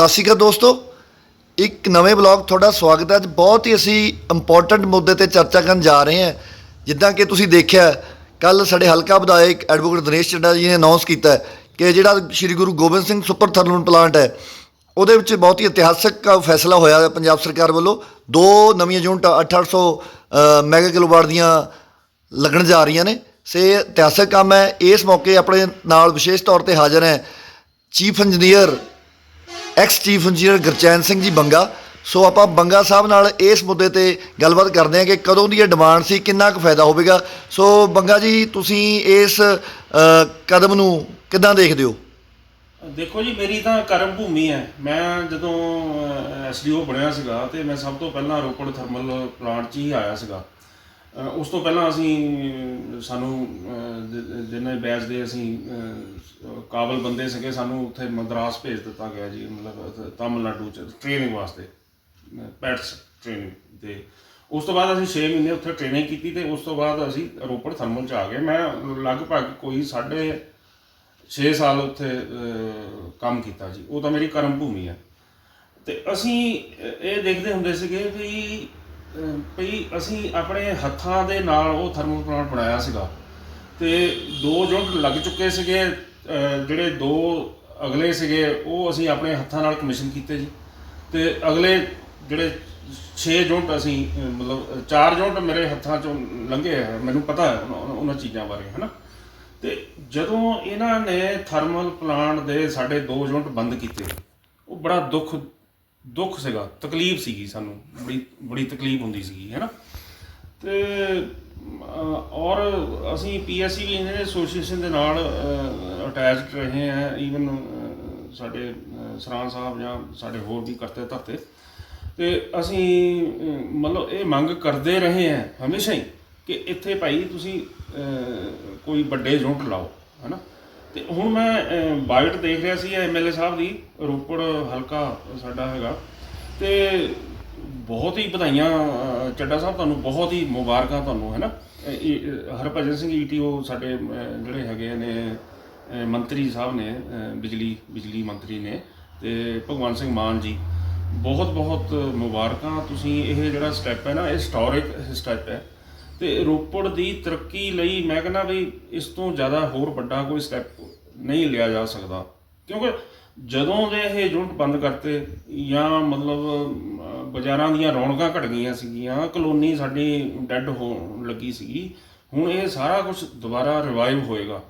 ਸਤਿ ਸ਼੍ਰੀ ਅਕਾਲ ਦੋਸਤੋ। ਇੱਕ ਨਵੇਂ ਬਲੌਗ ਤੁਹਾਡਾ ਸਵਾਗਤ ਹੈ। ਅੱਜ ਬਹੁਤ ਹੀ ਅਸੀਂ ਇੰਪੋਰਟੈਂਟ ਮੁੱਦੇ ਤੇ ਚਰਚਾ ਕਰਨ ਜਾ ਰਹੇ ਹਾਂ। ਜਿੱਦਾਂ ਕਿ ਤੁਸੀਂ ਦੇਖਿਆ, ਕੱਲ ਸਾਡੇ ਹਲਕਾ ਵਿਧਾਇਕ ਐਡਵੋਕੇਟ ਦਿਨੇਸ਼ ਚੱਡਾ ਜੀ ਨੇ ਅਨਾਉਂਸ ਕੀਤਾ ਕਿ ਜਿਹੜਾ Shri Guru Gobind Singh super thermal plant ਹੈ, ਉਹਦੇ ਵਿੱਚ ਬਹੁਤ ਹੀ ਇਤਿਹਾਸਕ ਫੈਸਲਾ ਹੋਇਆ ਹੈ ਪੰਜਾਬ ਸਰਕਾਰ ਵੱਲੋਂ। ਦੋ ਨਵੀਆਂ ਯੂਨਿਟ 800 ਮੈਗਾ ਕਿਲੋਵਾਟ ਦੀਆਂ ਲੱਗਣ ਜਾ ਰਹੀਆਂ ਨੇ। ਸੇ ਇਤਿਹਾਸਕ ਕੰਮ ਹੈ। ਇਸ ਮੌਕੇ ਆਪਣੇ ਨਾਲ ਵਿਸ਼ੇਸ਼ ਤੌਰ ਤੇ ਹਾਜ਼ਰ ਹੈ chief engineer ex chief engineer Gurchain Singh ji Banga. So ਆਪਾਂ ਬੰਗਾ ਸਾਹਿਬ ਨਾਲ ਇਸ ਮੁੱਦੇ ਤੇ ਗੱਲਬਾਤ ਕਰਦੇ ਹਾਂ ਕਿ ਕਦੋਂ ਦੀ ਇਹ ਡਿਮਾਂਡ ਸੀ, ਕਿੰਨਾ ਕੁ ਫਾਇਦਾ ਹੋਵੇਗਾ। ਸੋ ਬੰਗਾ ਜੀ, ਤੁਸੀਂ ਇਸ ਕਦਮ ਨੂੰ ਕਿੱਦਾਂ ਦੇਖਦੇ ਹੋ? ਦੇਖੋ ਜੀ, ਮੇਰੀ ਤਾਂ ਕਰਮ ਭੂਮੀ ਹੈ। ਮੈਂ ਜਦੋਂ ਐਸਡੀਓ ਬਣਿਆ ਸੀਗਾ ਤੇ ਮੈਂ ਸਭ ਤੋਂ ਪਹਿਲਾਂ ਰੋਪੜ ਥਰਮਲ ਪਲਾਂਟ 'ਚ ਹੀ ਆਇਆ ਸੀਗਾ। ਉਸ ਤੋਂ ਪਹਿਲਾਂ ਅਸੀਂ ਸਾਨੂੰ ਅ, ਜ- ਜਿਹਨਾਂ ਬੈਚ ਦੇ ਅਸੀਂ ਕਾਬਲ ਬੰਦੇ ਸੀਗੇ ਸਾਨੂੰ ਉੱਥੇ ਮਦਰਾਸ ਭੇਜ ਦਿੱਤਾ ਗਿਆ ਜੀ ਮਤਲਬ ਤਾਮਿਲਨਾਡੂ ਚ ਟ੍ਰੇਨਿੰਗ ਵਾਸਤੇ ਪੈਟਸ ਟ੍ਰੇਨਿੰਗ ਤੇ ਉਸ ਤੋਂ ਬਾਅਦ ਅਸੀਂ 6 ਮਹੀਨੇ ਉੱਥੇ ਟ੍ਰੇਨਿੰਗ ਕੀਤੀ ਤੇ ਉਸ ਤੋਂ ਬਾਅਦ ਅਸੀਂ ਰੋਪੜ ਥਰਮਲ ਚ ਆ ਗਏ। ਮੈਂ ਲਗਭਗ ਕੋਈ ਸਾਢੇ 6 ਸਾਲ ਉੱਥੇ ਕੰਮ ਕੀਤਾ ਜੀ। ਉਹ ਤਾਂ ਮੇਰੀ ਕਰਮ ਭੂਮੀ ਹੈ ਤੇ ਅਸੀਂ ਇਹ ਦੇਖਦੇ ਹੁੰਦੇ ਸੀਗੇ ਵੀ ਅਹ, ਅਸੀਂ ਆਪਣੇ ਹੱਥਾਂ ਦੇ ਨਾਲ ਉਹ ਥਰਮਲ ਪਲਾਂਟ ਬਣਾਇਆ ਸੀਗਾ ਤੇ ਦੋ ਯੂਨਿਟ ਲੱਗ ਚੁੱਕੇ ਸੀਗੇ ਜਿਹੜੇ ਦੋ ਅਗਲੇ ਸੀਗੇ ਉਹ ਅਸੀਂ ਆਪਣੇ ਹੱਥਾਂ ਨਾਲ ਕਮਿਸ਼ਨ ਕੀਤੇ ਜੀ। ਤੇ ਅਗਲੇ ਜਿਹੜੇ 6 ਯੂਨਿਟ ਅਸੀਂ ਮਤਲਬ 4 ਯੂਨਿਟ ਮੇਰੇ ਹੱਥਾਂ ਚੋਂ ਲੰਘੇ ਆ ਮੈਨੂੰ ਪਤਾ ਹੈ ਉਹਨਾਂ- ਚੀਜ਼ਾਂ ਬਾਰੇ ਹਨਾ? ਤੇ ਜਦੋਂ ਇਹਨਾਂ ਨੇ ਥਰਮਲ ਪਲਾਂਟ ਦੇ ਸਾਡੇ ਦੋ ਯੂਨਿਟ ਬੰਦ ਕੀਤੇ ਉਹ ਬੜਾ ਦੁੱਖ ਦੁੱਖ ਸੀਗਾ ਤਕਲੀਫ ਸੀਗੀ ਸਾਨੂੰ ਬੜੀ ਬੜੀ ਤਕਲੀਫ ਹੁੰਦੀ ਸੀਗੀ ਹੈਨਾ ਤੇ ਅਹ, ਔਰ ਅਸੀਂ ਪੀਐਸਸੀ ਵੀ ਇੰਜੀਨੀਅਰ ਐਸੋਸੀਏਸ਼ਨ ਦੇ ਨਾਲ ਅਟੈਚਡ ਰਹੇ ਆ ਈਵਨ ਸਾਡੇ ਸਰਾਂ ਸਾਹਿਬ ਜਾਂ ਸਾਡੇ ਹੋਰ ਵੀ ਕਰਤੇ ਧਰਤੇ। ਤੇ ਅਸੀਂ ਮਤਲਬ ਇਹ ਮੰਗ ਕਰਦੇ ਰਹੇ ਆ ਹਮੇਸ਼ਾ ਹੀ ਕਿ ਇੱਥੇ ਭਾਈ ਤੁਸੀਂ ਕੋਈ ਵੱਡੇ ਯੂਨਿਟ ਲਾਓ ਹੈਨਾ ਤੇ ਹੁਣ ਮੈਂ ਬਾਈਟ ਦੇਖ ਰਿਹਾ ਸੀ ਐਮਐਲਏ ਸਾਹਿਬ ਦੀ, ਰੋਪੜ ਹਲਕਾ ਸਾਡਾ ਹੈਗਾ। ਤੇ ਬਹੁਤ ਹੀ ਵਧਾਈਆਂ ਚੱਡਾ ਸਾਹਿਬ ਤੁਹਾਨੂੰ, ਬਹੁਤ ਹੀ ਮੁਬਾਰਕਾਂ ਤੁਹਾਨੂੰ ਹੈ ਨਾ ਇਹ, ਹਰਭਜਨ ਸਿੰਘ ਈਟੀਓ ਸਾਡੇ ਜਿਹੜੇ ਹੈਗੇ ਨੇ ਮੰਤਰੀ ਸਾਹਿਬ ਨੇ ਬਿਜਲੀ ਬਿਜਲੀ ਮੰਤਰੀ ਨੇ ਤੇ ਭਗਵੰਤ ਸਿੰਘ ਮਾਨ ਜੀ। ਬਹੁਤ ਬਹੁਤ ਮੁਬਾਰਕਾਂ। ਤੁਸੀਂ ਇਹ ਜਿਹੜਾ ਸਟੈਪ ਹੈ ਨਾ, ਇਹ ਹਿਸਟੋਰਿਕ ਸਟੈਪ ਹੈ। ਤੇ ਰੋਪੜ ਦੀ ਤਰੱਕੀ ਲਈ ਮੈਂ ਕਹਿੰਦਾ ਵੀ ਇਸ ਤੋਂ ਜ਼ਿਆਦਾ ਹੋਰ ਵੱਡਾ ਕੋਈ ਸਟੈਪ ਨਹੀਂ ਲਿਆ ਜਾ ਸਕਦਾ। ਕਿਉਂਕਿ ਜਦੋਂ ਦੇ ਇਹ ਯੂਨਿਟ ਬੰਦ ਕਰਤੇ ਜਾਂ ਮਤਲਬ ਬਾਜ਼ਾਰਾਂ ਦੀਆਂ ਰੌਣਕਾਂ ਘਟ ਗਈਆਂ ਸੀਗੀਆਂ, ਕਲੋਨੀ ਸਾਡੀ ਡੈੱਡ ਹੋਣ ਲੱਗੀ ਸੀਗੀ, ਹੁਣ ਇਹ ਸਾਰਾ ਕੁਝ ਦੁਬਾਰਾ ਰਿਵਾਈਵ ਹੋਏਗਾ।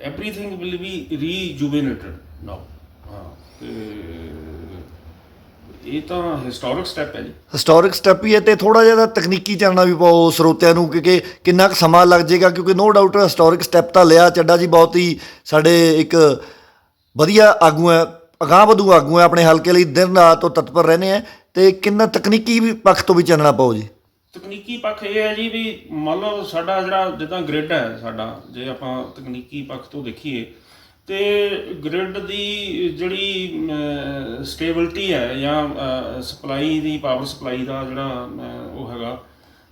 Everything will be rejuvenated now ਹਾਂ, ਤੇ ਇਹ ਤਾਂ ਹਿਸਟੋਰਿਕ ਸਟੈਪ ਹੈ ਜੀ। ਹਿਸਟੋਰਿਕ ਸਟੈਪ ਹੀ ਹੈ ਤੇ ਥੋੜਾ ਜਿਹਾ ਤਕਨੀਕੀ ਚਾਨਣਾ ਵੀ ਪਾਓ ਸਰੋਤਿਆਂ ਨੂੰ ਕਿਉਂਕਿ ਕਿੰਨਾ ਕੁ ਸਮਾਂ ਲੱਗ ਜਾਏਗਾ ਕਿਉਂਕਿ ਨੋ ਡਾਊਟ ਹਿਸਟੋਰਿਕ ਸਟੈਪ ਤਾਂ ਲਿਆ ਚੱਡਾ ਜੀ ਬਹੁਤ ਹੀ ਸਾਡੇ ਇੱਕ ਵਧੀਆ ਆਗੂ ਹੈ ਅਗਾਂਹ ਵਧੂ ਆਗੂ ਹੈ ਆਪਣੇ ਹਲਕੇ ਲਈ ਦਿਨ ਰਾਤ ਤੋਂ ਤਤਪਰ ਰਹਿੰਦੇ ਆ ਤੇ ਕਿੰਨਾ ਤਕਨੀਕੀ ਵੀ ਪੱਖ ਤੋਂ ਵੀ ਚਾਨਣਾ ਪਾਓ ਜੀ। ਤਕਨੀਕੀ ਪੱਖ ਇਹ ਹੈ ਜੀ ਵੀ ਮੰਨ ਲਓ ਸਾਡਾ ਜਿਹੜਾ ਜਿੱਦਾਂ ਗ੍ਰਿਡ ਹੈ ਸਾਡਾ ਜੇ ਆਪਾਂ ਤਕਨੀਕੀ ਪੱਖ ਤੋਂ ਦੇਖੀਏ ਤੇ ਗ੍ਰਿਡ ਦੀ ਜਿਹੜੀ ਸਟੇਬਿਲਟੀ ਹੈ ਜਾਂ ਸਪਲਾਈ ਦੀ ਪਾਵਰ ਸਪਲਾਈ ਦਾ ਜਿਹੜਾ ਉਹ ਹੈਗਾ,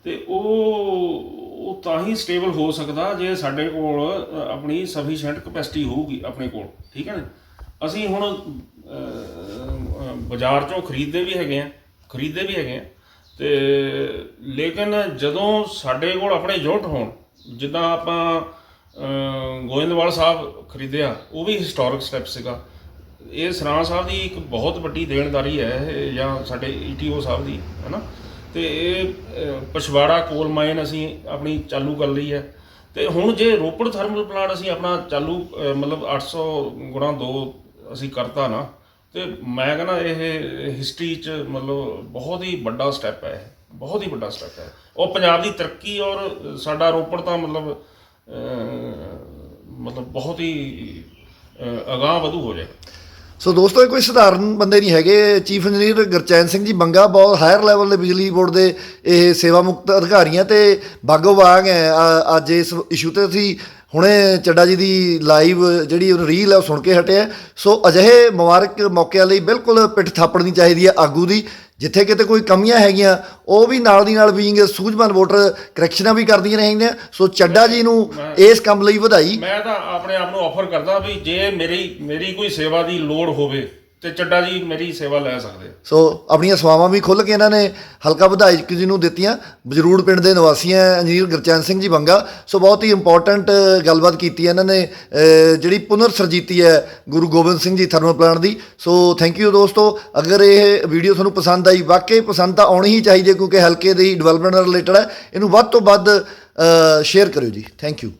ਤੇ ਉਹ ਉਹ ਤਾਂ ਹੀ ਸਟੇਬਲ ਹੋ ਸਕਦਾ ਜੇ ਸਾਡੇ ਕੋਲ ਆਪਣੀ ਸਫੀਸ਼ੀਐਂਟ ਕਪੈਸਿਟੀ ਹੋਊਗੀ ਆਪਣੇ ਕੋਲ, ਠੀਕ ਹੈ ਨਾ? ਅਸੀਂ ਹੁਣ ਬਾਜ਼ਾਰ ਚੋਂ ਖਰੀਦਦੇ ਵੀ ਹੈਗੇ ਆ, ਖਰੀਦਦੇ ਵੀ ਹੈਗੇ ਆ, ਤੇ ਲੇਕਿਨ ਜਦੋਂ ਸਾਡੇ ਕੋਲ ਆਪਣੇ ਯੂਨਿਟ ਹੋਣ, ਜਿੱਦਾਂ ਆਪਾਂ ਗੋਇੰਦਵਾਲ ਸਾਹਿਬ ਖਰੀਦਿਆ ਉਹ ਵੀ ਹਿਸਟੋਰਿਕ ਸਟੈਪ ਸੀਗਾ। ਇਹ ਸਰਾਂ ਸਾਹਿਬ ਦੀ ਇੱਕ ਬਹੁਤ ਵੱਡੀ ਦੇਣਦਾਰੀ ਹੈ ਇਹ ਜਾਂ ਸਾਡੇ ਈਟੀਓ ਸਾਹਿਬ ਦੀ ਹੈਨਾ? ਤੇ ਇਹ ਅਹ, ਪਛਵਾੜਾ ਕੋਲ ਮਾਈਨ ਅਸੀਂ ਆਪਣੀ ਚਾਲੂ ਕਰ ਲਈ ਹੈ। ਤੇ ਹੁਣ ਜੇ ਰੋਪੜ ਥਰਮਲ ਪਲਾਂਟ ਅਸੀਂ ਆਪਣਾ ਚਾਲੂ ਅਹ, ਮਤਲਬ 800 ਗੁਣਾ 2 ਅਸੀਂ ਕਰਤਾ ਨਾ ਤੇ ਮੈਂ ਕਹਿੰਦਾ ਇਹ ਹਿਸਟਰੀ ਚ ਮਤਲਬ ਬਹੁਤ ਹੀ ਵੱਡਾ ਸਟੈਪ ਹੈ ਇਹ ਬਹੁਤ ਹੀ ਵੱਡਾ ਸਟੈਪ ਹੈ। ਉਹ ਪੰਜਾਬ ਦੀ ਤਰੱਕੀ ਔਰ ਸਾਡਾ ਰੋਪੜ ਤਾਂ ਮਤਲਬ ਮਤਲਬ ਬਹੁਤ ਹੀ ਅਹ, ਅਗਾਂਹ ਵਧੂ ਹੋ ਜਾਏਗਾ ਸੋ ਦੋਸਤੋ ਇਹ ਕੋਈ ਸਧਾਰਨ ਬੰਦੇ ਨਹੀਂ ਹੈਗੇ। ਚੀਫ ਇੰਜੀਨੀਅਰ ਗੁਰਚੈਨ ਸਿੰਘ ਜੀ ਬੰਗਾ ਬਹੁਤ ਹਾਇਰ ਲੈਵਲ ਦੇ ਬਿਜਲੀ ਬੋਰਡ ਦੇ ਇਹ ਸੇਵਾ ਮੁਕਤ ਅਧਿਕਾਰੀਆਂ ਆ ਤੇ ਬਾਗੋ ਬਾਗ ਹੈ। ਆ- ਅੱਜ ਇਸ ਇਸ਼ੂ ਤੇ ਅਸੀਂ ਹੁਣੇ ਚੱਡਾ ਜੀ ਦੀ ਲਾਈਵ ਜਿਹੜੀ ਰੀਲ ਹੈ ਉਹ ਸੁਣ ਕੇ ਹਟੇ ਆ। ਸੋ ਅਜਿਹੇ ਮੁਬਾਰਕ ਮੌਕਿਆਂ ਲਈ ਬਿਲਕੁਲ ਪਿੱਠ ਥਾਪੜਨੀ ਚਾਹੀਦੀ ਹੈ ਆਗੂ ਦੀ। ਜਿੱਥੇ ਕਿਤੇ ਕੋਈ ਕਮੀਆਂ ਹੈਗੀਆਂ ਉਹ ਵੀ ਨਾਲ ਦੀ ਨਾਲ ਬੀਇੰਗ ਸੂਝਵਾਨ ਵੋਟਰ ਕਰੈਕਸ਼ਨਾਂ ਵੀ ਕਰਦੀਆਂ ਰਹਿੰਦੀਆਂ ਸੋ ਚੱਡਾ ਜੀ ਨੂੰ ਇਸ ਕੰਮ ਲਈ ਵਧਾਈ। ਮੈਂ ਤਾਂ ਆਪਣੇ ਆਪ ਨੂੰ ਆਫਰ ਕਰਦਾ ਵੀ ਜੇ ਮੇਰੀ ਮੇਰੀ ਕੋਈ ਸੇਵਾ ਦੀ ਲੋੜ ਹੋਵੇ ਤੇ ਚੱਡਾ ਜੀ ਮੇਰੀ ਸੇਵਾ ਲੈ ਸਕਦੇ ਆ। ਸੋ ਆਪਣੀਆਂ ਸੇਵਾਵਾਂ ਵੀ ਖੁੱਲ੍ਹ ਕੇ ਇਹਨਾਂ ਨੇ ਹਲਕਾ ਵਿਧਾਇਕ ਜੀ ਨੂੰ ਦਿੱਤੀਆਂ। ਬਜਰੂੜ ਪਿੰਡ ਦੇ ਨਿਵਾਸੀ ਹੈ ਇੰਜੀਨੀਅਰ ਗੁਰਚੈਨ ਸਿੰਘ ਜੀ ਬੰਗਾ। ਸੋ ਬਹੁਤ ਹੀ ਇੰਪੋਰਟੈਂਟ ਗੱਲਬਾਤ ਕੀਤੀ ਹੈ ਇਹਨਾਂ ਨੇ। ਅਹ, ਜਿਹੜੀ ਪੁਨਰ ਸਰਜੀਤੀ ਹੈ ਗੁਰੂ ਗੋਬਿੰਦ ਸਿੰਘ ਜੀ ਥਰਮਲ ਪਲਾਂਟ ਦੀ। ਸੋ ਥੈਂਕ ਯੂ ਦੋਸਤੋ। ਅਗਰ ਇਹ ਵੀਡੀਓ ਤੁਹਾਨੂੰ ਪਸੰਦ ਆਈ ਵਾਕਈ ਪਸੰਦ ਤਾਂ ਆਉਣੀ ਹੀ ਚਾਹੀਦੀ ਹੈ ਕਿਉਂਕਿ ਹਲਕੇ ਦੀ ਡਿਵੈਲਪਮੈਂਟ ਨਾਲ ਰਿਲੇਟਡ ਹੈ। ਇਹਨੂੰ ਵੱਧ ਤੋਂ ਵੱਧ ਸ਼ੇਅਰ ਕਰਿਓ ਜੀ। Thank you